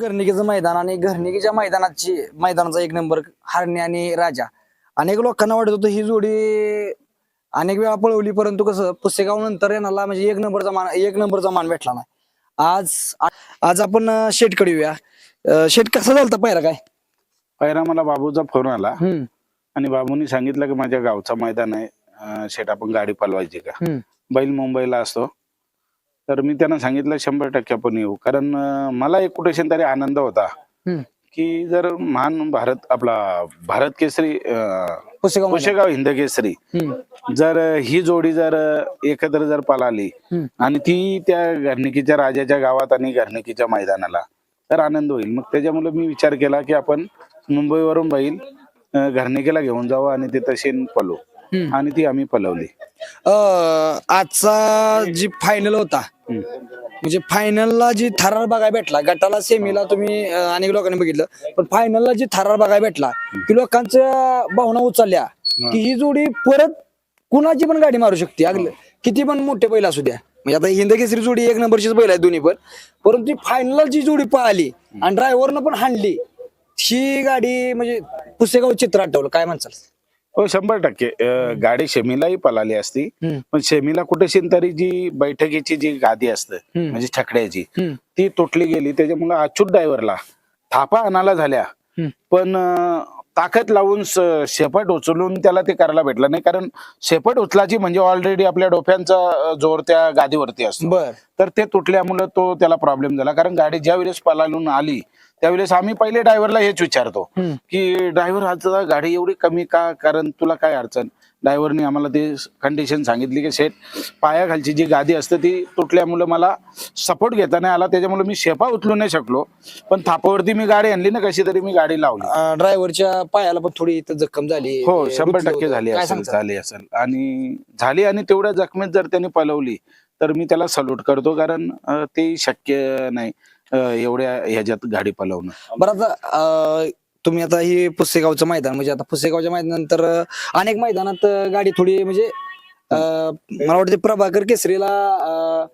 घरनिकीचं मैदान आणि घरनिकीच्या मैदानाची मैदानाचा एक नंबर हरणे आणि राजा. अनेक लोकांना वाटत होतं ही जोडी अनेक वेळा पळवली परंतु कसं पुसेगाव नंतर येणारा म्हणजे एक नंबरचा मान एक नंबरचा मान भेटला नाही. आज आज आपण शेटकडे येऊया. शेट कसा झालता पहिला काय? पहिला मला बाबूचा फोन आला. आणि बाबूनी सांगितलं की माझ्या गावचा मैदान आहे. शेट आपण गाडी पलवायची का? बैल मुंबईला असतो. तर मी त्यांना सांगितलं शंभर टक्के आपण येऊ कारण मला एक कुठेशन तरी आनंद होता. की जर महान भारत आपला भारत केसरी. कुशेगाव हिंद केसरी जर ही जोडी जर एकत्र जर हम्म. आणि ती त्या घरणिकीच्या राजाच्या गावात आणि घरणिकीच्या मैदानाला तर आनंद होईल मग त्याच्यामुळे मी विचार केला की आपण मुंबईवरून बैल घरणिकीला घेऊन जावं आणि ते तशी पळू हम्म. आणि ती आम्ही पलवली अं, आजचा जी फायनल होता. म्हणजे फायनलला जी थरार बघायला भेटला गटाला सेमीला तुम्ही अं, अनेक लोकांनी बघितलं पण फायनलला जी थरार बघायला भेटला की लोकांच्या भावना उचलल्या की ही जोडी परत कुणाची पण गाडी मारू शकते. अगलं किती पण मोठे बैल असू द्या. म्हणजे आता हिंद केसरी जोडी एक नंबरचीच बैल आहे दोन्ही पण. परंतु फायनलला जी जोडी पळाली आणि ड्रायव्हरनं पण हाणली ही गाडी म्हणजे पुसेगाव चित्र आठवलं काय म्हणचाल हो शंभर टक्के अं, गाडी शेमीलाही पळाली असती हम्म. पण शेमीला कुठेशी तरी जी बैठकीची जी गादी असते हम्म. म्हणजे छकड्याची हम्म. ती तुटली गेली त्याच्यामुळे अच्युत ड्रायव्हरला थापा आणायला झाल्या हम्म. पण अं, ताकद लावून शेपट उचलून त्याला ते करायला भेटलं नाही. कारण शेपट उचलाची म्हणजे ऑलरेडी आपल्या डोक्यांचा अं, जोर त्या गादीवरती असतो. बर. तर ते तुटल्यामुळं तो त्याला प्रॉब्लेम झाला. कारण गाडी ज्या वेळेस पलालून आली त्यावेळेस आम्ही पहिले ड्रायव्हरला हेच विचारतो. की ड्रायव्हर आज गाडी एवढी कमी का? कारण तुला काय अडचण? ड्रायव्हरने आम्हाला ते कंडिशन सांगितली की शेट पायाखालची जी गादी असते ती तुटल्यामुळे मला सपोर्ट घेता नाही आला त्याच्यामुळे मी शेपा उचलू नाही शकलो. पण थापावरती मी गाडी आणली ना कशी तरी मी गाडी लावली. ड्रायव्हरच्या पायाला पण थोडी इथं जखम झाली. हो शंभर टक्के. झाली काय असेल सांगता? झाली असेल. आणि झाली आणि तेवढ्या जखमेत जर त्यांनी पलवली तर मी त्याला सल्यूट करतो कारण अं, ते शक्य नाही अं, एवढ्या ह्याच्यात गाडी पलवणं. बरं आता अं, तुम्ही आता ही पुसेगावचं मैदान म्हणजे आता पुसेगावच्या मैदानानंतर अं, अनेक मैदानात अं, गाडी थोडी म्हणजे अं, मला वाटतं प्रभाकर केसरीला अं,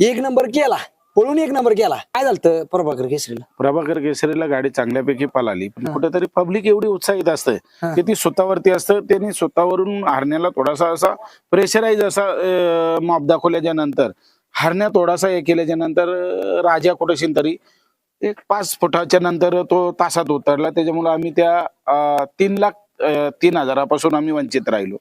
एक नंबर केला. पळून एक नंबर केला. काय झालं प्रभाकर केसरीला? प्रभाकर केसरीला गाडी चांगल्यापैकी पळाली. पण कुठेतरी पब्लिक एवढी उत्साहित असते हा. की ती स्वतःवरती असतं त्यांनी स्वतःवरून हारण्याला थोडासा असा प्रेशराईज असा मॉप दाखवल्याच्या नंतर हारण्या थोडासा हे केल्याच्यानंतर अं, राजा कुठेशी तरी एक पाच फुटाच्या नंतर तो तासात उतरला. त्याच्यामुळे आम्ही त्या तीन लाख तीन हजारापासून आम्ही वंचित राहिलो.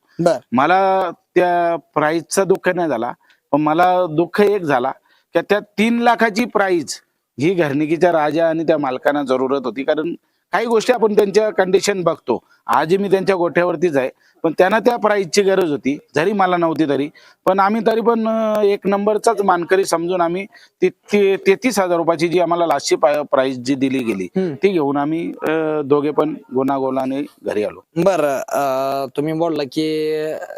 मला त्या प्राईजचा दुःख नाही झाला. पण मला दुःख एक झाला की त्या तीन लाखाची प्राईज ही घरणिकीच्या राजा आणि त्या मालकांना जरूरत होती. कारण काही गोष्टी आपण त्यांच्या कंडिशन बघतो. आजही मी त्यांच्या गोठ्यावरतीच आहे. पण त्यांना त्या प्राईजची गरज होती. जरी मला नव्हती तरी. पण आम्ही तरी पण एक नंबरचाच मानकरी समजून आम्ही ती तेहतीस हजार रुपयाची जी आम्हाला लास्टची प्राईज जी दिली गेली. ती घेऊन आम्ही दोघे पण गोनागोलाने घरी आलो. बर तुम्ही बोलला की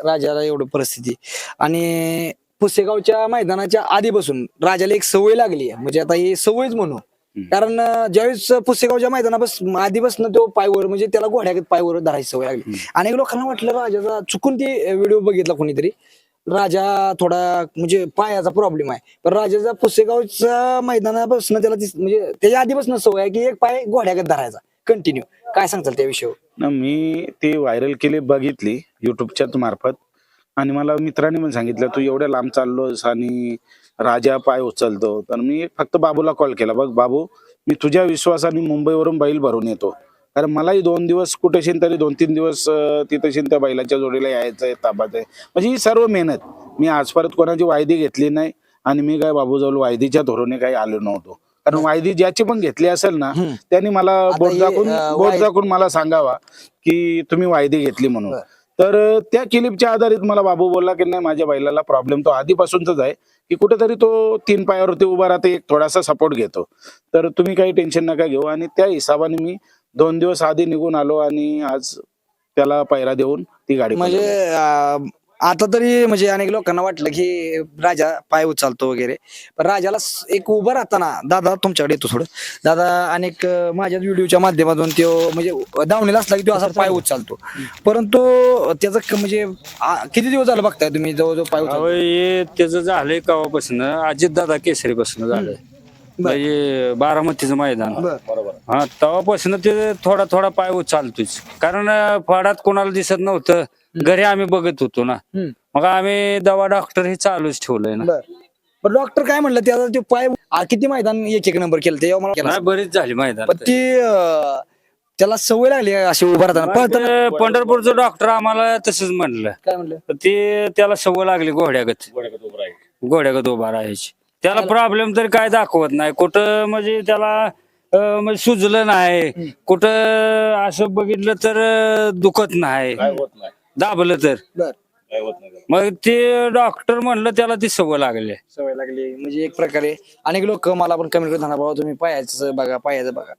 राजाला एवढं परिस्थिती. आणि पुसेगावच्या मैदानाच्या आधीपासून राजाला एक सवय लागली आहे. म्हणजे आता ही सवयच म्हणू. कारण ज्यावेळेस पुसेगावच्या मैदानापासून आधीपासून तो पायवर म्हणजे त्याला घोड्यात पायवर धरायची सवय लागली. अनेक लोकांना वाटलं राजाचा चुकून ती व्हिडिओ बघितला कोणीतरी. राजा थोडा म्हणजे पायाचा प्रॉब्लेम आहे. पण राजाचा पुसेगावच्या मैदानापासून त्याला म्हणजे त्याच्या आधीपासून सवय आहे की एक पाय घोड्यागत धरायचा. कंटिन्यू काय सांगताल त्या विषयावर? मी ती व्हायरल केली बघितली युट्यूबच्या मार्फत. आणि मला मित्राने पण सांगितलं तू एवढ्या लांब चाललोस आणि राजा पाय उचलतो. तर मी फक्त बाबूला कॉल केला. बघ बाबू मी तुझ्या विश्वासाने मुंबईवरून बैल भरून येतो. कारण मलाही दोन दिवस कुठेशी तरी दोन तीन दिवस अं, तिथेशी त्या बैलाच्या जोडीला यायचं आहे ताबाचं आहे म्हणजे ही सर्व मेहनत. मी आज परत कोणाची वायदी घेतली नाही आणि मी काय बाबूजवळ वायदीच्या धोरणे काही आलो नव्हतो. कारण वायदी ज्याची पण घेतली असेल ना. त्यांनी मला बोट दाखवून बोट दाखवून मला सांगावा की तुम्ही वायदी घेतली म्हणून. तर त्या क्लिपच्या आधारित मला बाबू बोलला की नाही माझ्या बैलाला प्रॉब्लेम तो आधीपासूनच आहे की कुठेतरी तो तीन पायावरती उभा राहते एक थोडासा सपोर्ट घेतो. तर तुम्ही काही टेन्शन नका घेऊ आणि त्या हिशोबाने मी दोन दिवस आधी निघून आलो आणि आज त्याला पैरा देऊन ती गाडी म्हणजे आता तरी म्हणजे अनेक लोकांना वाटलं की राजा पाय उचलतो वगैरे. पण राजाला स- एक उभं राहताना दादा तुमच्याकडे येतो थोडं. दादा अनेक अं, माझ्या व्हिडिओच्या माध्यमातून तो म्हणजे दावणीला असला की तो असा पाय उचलतो. परंतु त्याचं क- म्हणजे आ, किती दिवस झालं बघताय तुम्ही जवळजवळ पाय अहो हे त्याचं झालंय कवापासून. अजित दादा केसरी पासून झालंय म्हणजे बारामतीचं मैदान. हा तेव्हापासून ते थोडा थोडा पाय उचालतोच कारण अं, फाडात कोणाला दिसत नव्हतं. घरी आम्ही बघत होतो ना. हम्म. मग आम्ही दवा डॉक्टर हे चालूच ठेवलंय ना. बर. डॉक्टर काय म्हणलं त्याचा ते पाय आ, किती मैदान एक एक नंबर केलं ते मला केलं. नाही बरीच झाली मैदान. पण ती अं, त्याला सवय लागली अशी उभा राहताना. पळताना ते पंढरपूरचं डॉक्टर आम्हाला तसंच म्हणलं. काय म्हणलं? तर ते त्याला सवय लागली घोड्यागत. घोड्यागत उभा राहायची. त्याला प्रॉब्लेम तर काय दाखवत नाही. कुठं म्हणजे त्याला अं, म्हणजे सुजलं नाही. कुठं असं बघितलं तर अं, दुखत नाही. दाबलं तर. बर. मग ते डॉक्टर म्हणलं त्याला ती सवय लागली. सवय लागली. म्हणजे एक प्रकारे अनेक लोक मला पण कमेंट करतात बाबा तुम्ही पायाचं बघा पायाचं बघा.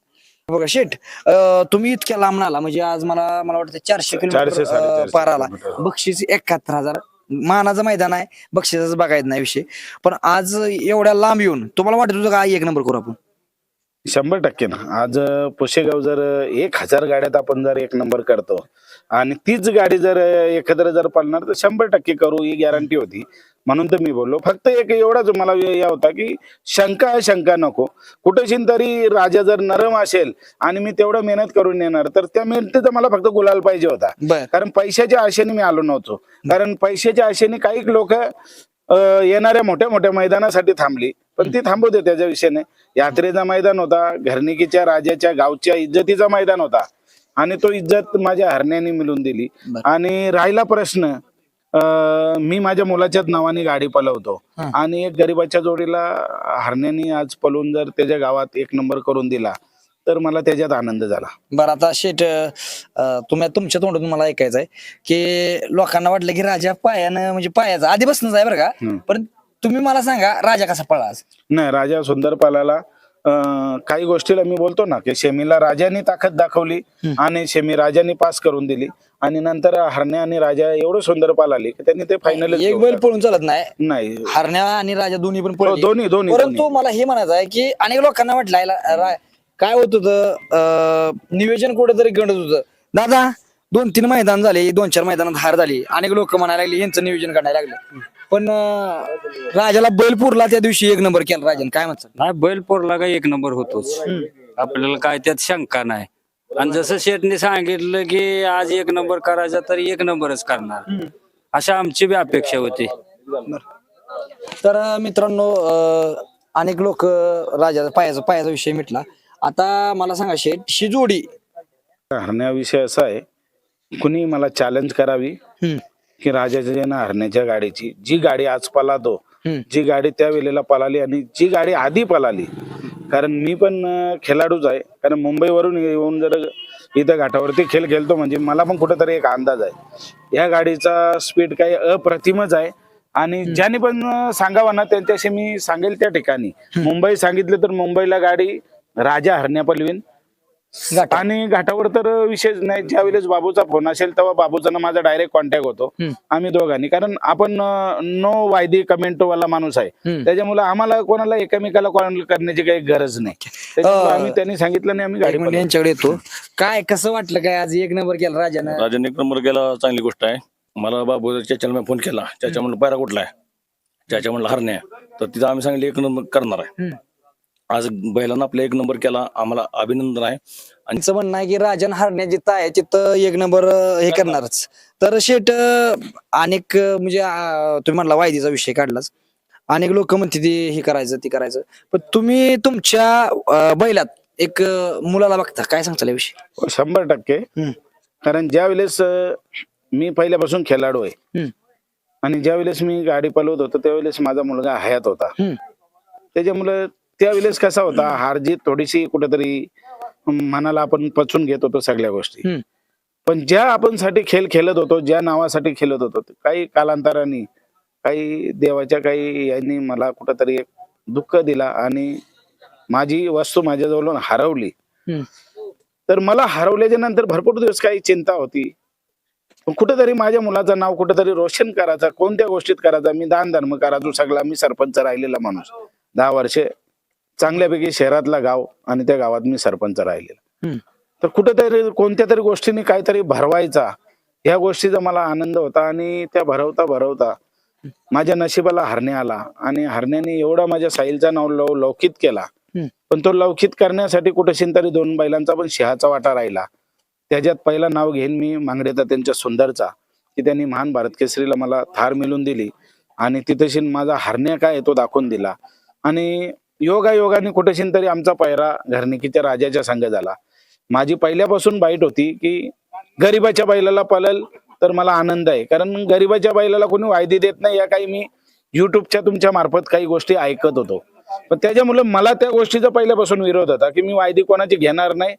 बघा शेट अं, तुम्ही इतक्या लांब आला. म्हणजे आज मला मला वाटतं चारशे चारशे, किलोमीटर अं, साडेचारशे पार आला. किलोमीटर. बक्षीस एकाहत्तर हजार. मानाचं मैदान आहे बक्षिसाचं बघायचं नाही विषय. पण आज एवढ्या लांब येऊन तुम्हाला वाटत होतं का आई एक नंबर करू आपण? शंभर टक्के ना. आज अं, पुशेगाव जर अं, एक हजार गाड्यात आपण जर एक नंबर करतो आणि तीच गाडी जर एकत्र जर पळणार तर शंभर टक्के करू ही गॅरंटी होती. म्हणून तर मी बोललो. फक्त एक एवढाच मला या होता की शंका शंका नको. कुठेशी तरी राजा जर नरम असेल आणि मी तेवढं मेहनत करून येणार तर त्या मेहनतीचा मला फक्त गुलाल पाहिजे होता. कारण पैशाच्या आशेने मी आलो नव्हतो. कारण पैशाच्या आशेने काही लोक येणाऱ्या मोठ्या मोठ्या मैदानासाठी थांबली. पण ती थांबवते त्याच्या विषयाने यात्रेचा मैदान होता घरणिकीच्या राजाच्या गावच्या इज्जतीचा मैदान होता. आणि तो इज्जत माझ्या हरण्याने मिळून दिली बर. आणि राहिला प्रश्न अं, मी माझ्या मुलाच्याच नावाने गाडी पलवतो हा. आणि एक गरीबाच्या जोडीला हरण्याने आज पलवून जर त्याच्या गावात एक नंबर करून दिला तर मला त्याच्यात आनंद झाला बरं आता शेट अं, तुम्ही तुमच्या तोंडातून मला ऐकायचं आहे की लोकांना वाटलं की राजा पायानं म्हणजे पायाचा आधीपासूनच आहे बरं का हम्म. पण तुम्ही मला सांगा राजा कसा पळला आज नाही राजा सुंदर पालाला अं, काही गोष्टीला मी बोलतो ना की शेमीला राजाने ताकद दाखवली आणि शेमी राजाने पास करून दिली. आणि नंतर हरण्या आणि राजा एवढं सुंदर पालाली की त्यांनी ते फायनल एक बैल पळून चालत नाही. नाही. हरण्या आणि राजा दोन्ही पण हो, दोन्ही दोन्ही परंतु. मला हे म्हणायचं आहे की अनेक लोकांना वाटलं काय होत होतं? नियोजन कुठेतरी गणत होतं. दादा दोन तीन मैदान झाले दोन चार मैदानात हार झाली. अनेक लोक म्हणायला लागले यांचं नियोजन काढायला लागलं. पण अं, राजाला बैल पुरला त्या दिवशी एक नंबर केला राजन. काय म्हणतात? नाही बैल पोरला का एक नंबर होतोच. आपल्याला काय त्यात शंका नाही. आणि जसं शेटने सांगितलं की आज एक नंबर करायचा तर एक नंबरच करणार. अशा आमची बी अपेक्षा होती. तर अं, मित्रांनो अं, अनेक लोक राजाचा पायाचा पायाचा विषय मिटला. आता मला सांगा शेठ ही जोडी. हरण्याविषयी असा आहे कुणी मला चॅलेंज करावी हम्म, की राजाच्या ना हरण्याच्या गाडीची. जी गाडी आज पलातो. जी गाडी त्या वेळेला पळाली आणि जी गाडी आधी पळाली कारण मी पण खेळाडूच आहे. कारण मुंबईवरून येऊन जर इथं घाटावरती खेळ खेळतो म्हणजे मला पण कुठेतरी एक अंदाज आहे. या गाडीचा स्पीड काही अप्रतिमच आहे. आणि ज्याने पण सांगावं ना त्यांच्याशी मी सांगेल त्या ठिकाणी. मुंबई सांगितलं तर मुंबईला गाडी राजा हरण्या पलवीन आणि घाटावर तर विशेष नाही. ज्या वेळेस बाबूचा फोन असेल तेव्हा बाबूचा ना माझा डायरेक्ट कॉन्टॅक्ट होतो. हम्म. आम्ही दोघांनी. कारण आपण नो वायदी कमेंट वाला माणूस आहे. हम्म. त्याच्यामुळे आम्हाला कोणाला एकमेकाला कॉल करण्याची काही गरज नाही. त्याच्यामुळे आम्ही त्यांनी सांगितलं नाही आम्ही गाडी. यांच्याकडे येतो. काय कसं वाटलं काय? आज एक नंबर केला राजानं. राजाने एक नंबर गेला चांगली गोष्ट आहे. मला बाबू त्याच्याला मी फोन केला. त्याच्या म्हणलं पायरा कुठला आहे? त्याच्या म्हणलं हरण्या तर तिथं आम्ही सांगितलं एक नंबर करणार आहे. हम्म. आज बैलांना आपला एक नंबर केला. आम्हाला अभिनंदन आहे. आणि त्यांचं म्हणणं आहे की राजन हरण्या जिथं आहे तिथं एक नंबर अं, हे करणारच. तर शेट अं, अनेक अं, म्हणजे अं, तुम्ही म्हणला वायदीचा विषय काढलाच. अनेक लोक म्हणते ते हे करायचं ते करायचं. पण तुम्ही तुमच्या अं, बैलात एक अं, मुलाला बघता काय सांगता याविषयी? हो, शंभर टक्के. हम्म. कारण ज्या वेळेस अं, मी पहिल्यापासून खेळाडू आहे. हम्म. आणि ज्या वेळेस मी गाडी पलवत होतो त्यावेळेस माझा मुलगा हयात होता. हम्म. त्याच्यामुळे त्यावेळेस कसा होता? हारजीत थोडीशी कुठेतरी मनाला आपण पचून घेत होतो सगळ्या गोष्टी. पण ज्या आपण साठी खेळ खेळत होतो ज्या नावासाठी खेळत होतो काही कालांतराने काही देवाच्या काही यांनी मला कुठंतरी एक दुःख दिला आणि माझी वस्तू माझ्याजवळून हरवली. तर मला हरवल्याच्या नंतर भरपूर दिवस काही चिंता होती. कुठेतरी माझ्या मुलाचं नाव कुठेतरी रोशन करायचं कोणत्या गोष्टीत करायचा मी दान धर्म करायचो सगळा मी सरपंच राहिलेला माणूस. दहा वर्षे चांगल्यापैकी शहरातला गाव आणि त्या गावात मी सरपंच राहिलेला. तर कुठेतरी कोणत्या तरी गोष्टीने काहीतरी भरवायचा ह्या गोष्टीचा मला आनंद होता आणि त्या भरवता भरवता माझ्या नशिबाला हरणे आला आणि हरण्याने एवढा माझ्या साहिलचा नाव लौ लौकित केला. पण तो लौकित करण्यासाठी कुठेशी तरी दोन बैलांचा पण शहाचा वाटा राहिला. त्याच्यात पहिलं नाव घेईन मी मांगडेता त्यांच्या सुंदरचा की त्यांनी महान भारत केसरीला मला थार मिळून दिली आणि तिथेशी माझा हरण्या काय तो दाखवून दिला. आणि योगा योगाने तरी आमचा पायरा घरनिकीच्या राजाच्या संघ झाला. माझी पहिल्यापासून बाईट होती की गरीबाच्या बैलाला पळल तर मला आनंद आहे. कारण गरीबाच्या बैलाला कोणी वायदी देत नाही या काही मी युट्यूबच्या तुमच्या मार्फत काही गोष्टी ऐकत होतो. पण त्याच्यामुळे मला त्या गोष्टीचा पहिल्यापासून विरोध होता की मी वायदी कोणाची घेणार नाही.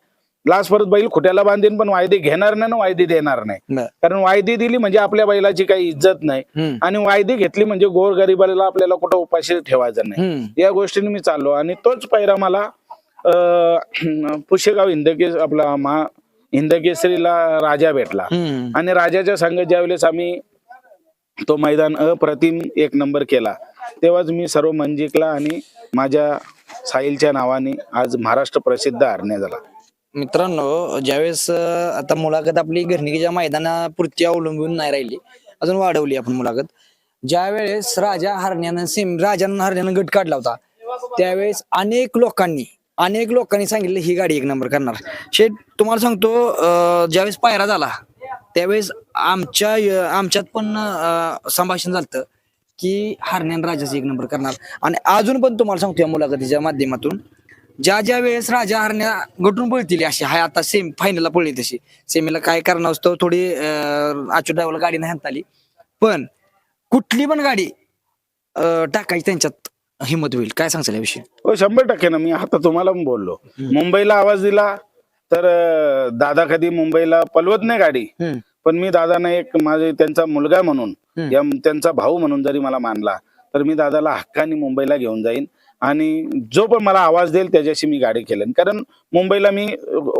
लास्ट परत बैल खुट्याला बांधीन पण वायदी घेणार नाही ना वायदी देणार नाही. कारण वायदी दिली म्हणजे आपल्या बैलाची काही इज्जत नाही. आणि वायदी घेतली म्हणजे गोर गरीबाला आपल्याला कुठं उपाशी ठेवायचं नाही. या गोष्टीने मी चाललो आणि तोच पैरा मला पुशेगाव हिंदकेस आपला मा हिंदकेसरीला राजा भेटला. आणि राजाच्या संघ ज्यावेळेस आम्ही तो मैदान अप्रतिम एक नंबर केला तेव्हाच मी सर्व मन जिंकला आणि माझ्या साहिलच्या नावाने आज महाराष्ट्र प्रसिद्ध हरण्या झाला मित्रांनो ज्यावेळेस आता मुलाखत आपली घरनिकीच्या मैदानापुरती अवलंबून नाही राहिली अजून वाढवली आपण मुलाखत. ज्यावेळेस राजा हरण्यानं सेम राजानं हरण्यानं गट काढला होता त्यावेळेस अनेक लोकांनी अनेक लोकांनी सांगितलं ही गाडी एक नंबर करणार. शेठ तुम्हाला सांगतो ज्यावेळेस पायरा झाला त्यावेळेस आमच्या आमच्यात पण संभाषण झालं की हरण्यान राजाचं एक नंबर करणार. आणि अजून पण तुम्हाला सांगतो या मुलाखतीच्या माध्यमातून ज्या ज्या वेळेस राजा हरण्या गटून पळतील अशी हाय आता सेम फायनलला पळली तशी. सेमीला काय करणार असतो थोडी आचू ड्रायव्हरला गाडी नाही हाणता आली. पण कुठली पण गाडी टाकायची त्यांच्यात हिंमत होईल. काय सांगचाल याविषयी हो शंभर टक्के ना. मी आता तुम्हाला पण बोललो. मुंबईला आवाज दिला तर दादा कधी मुंबईला पलवत नाही गाडी. पण मी दादाने एक माझे त्यांचा मुलगा म्हणून. या त्यांचा भाऊ म्हणून जरी मला मानला तर मी दादाला हक्काने मुंबईला घेऊन जाईन. आणि जो पण मला आवाज देईल त्याच्याशी मी गाडी खेळेन. कारण मुंबईला मी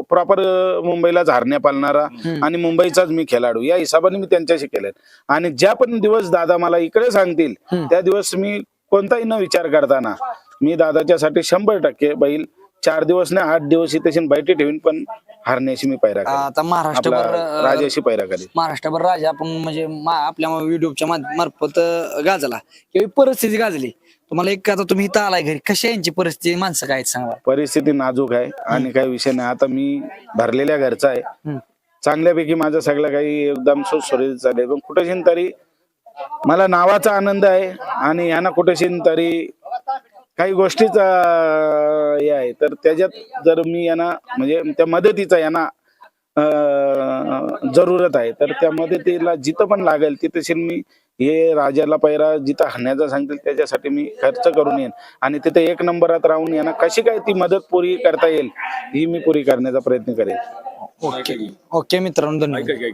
प्रॉपर मुंबईलाच हारण्या पालणारा आणि मुंबईचाच मी खेळाडू. या हिशोबाने मी त्यांच्याशी केलेन आणि ज्या पण दिवस दादा मला इकडे सांगतील त्या दिवस मी कोणताही न विचार करताना मी दादाच्यासाठी शंभर टक्के बैल चार दिवस नाही आठ दिवस इथे बैठी ठेवीन पण हारण्याशी मी पैरा आता महाराष्ट्रभर राजाशी पैरा करेन. महाराष्ट्रभर राजा आपण म्हणजे आपल्या युट्यूबच्या मार्फत गाजला. किंवा परिस्थिती गाजली. तुम्हाला एक आता तुम्ही इथं आलाय घरी. कशा यांची परिस्थिती? माणसं काय आहेत सांगा. परिस्थिती नाजूक आहे आणि काही विषय नाही. आता मी भरलेल्या घरचा आहे. चांगल्यापैकी माझं सगळं काही एकदम सुरळीत चालेल पण कुठेशी तरी मला नावाचा आनंद आहे आणि यांना कुठेशी तरी काही गोष्टीचा हे आहे. तर त्याच्यात जर मी यांना म्हणजे त्या मदतीचा यांना अं, जरूरत आहे तर त्या मदतीला जिथं पण लागेल तिथे मी हे राजाला पैरा जिथं हाण्याचा सांगतील त्याच्यासाठी मी खर्च करून येईन. आणि तिथे एक नंबरात राहून यांना कशी काय ती मदत पुरी करता येईल ही मी पुरी करण्याचा प्रयत्न करेन. ओके ओके मित्रांनो धन्यवाद.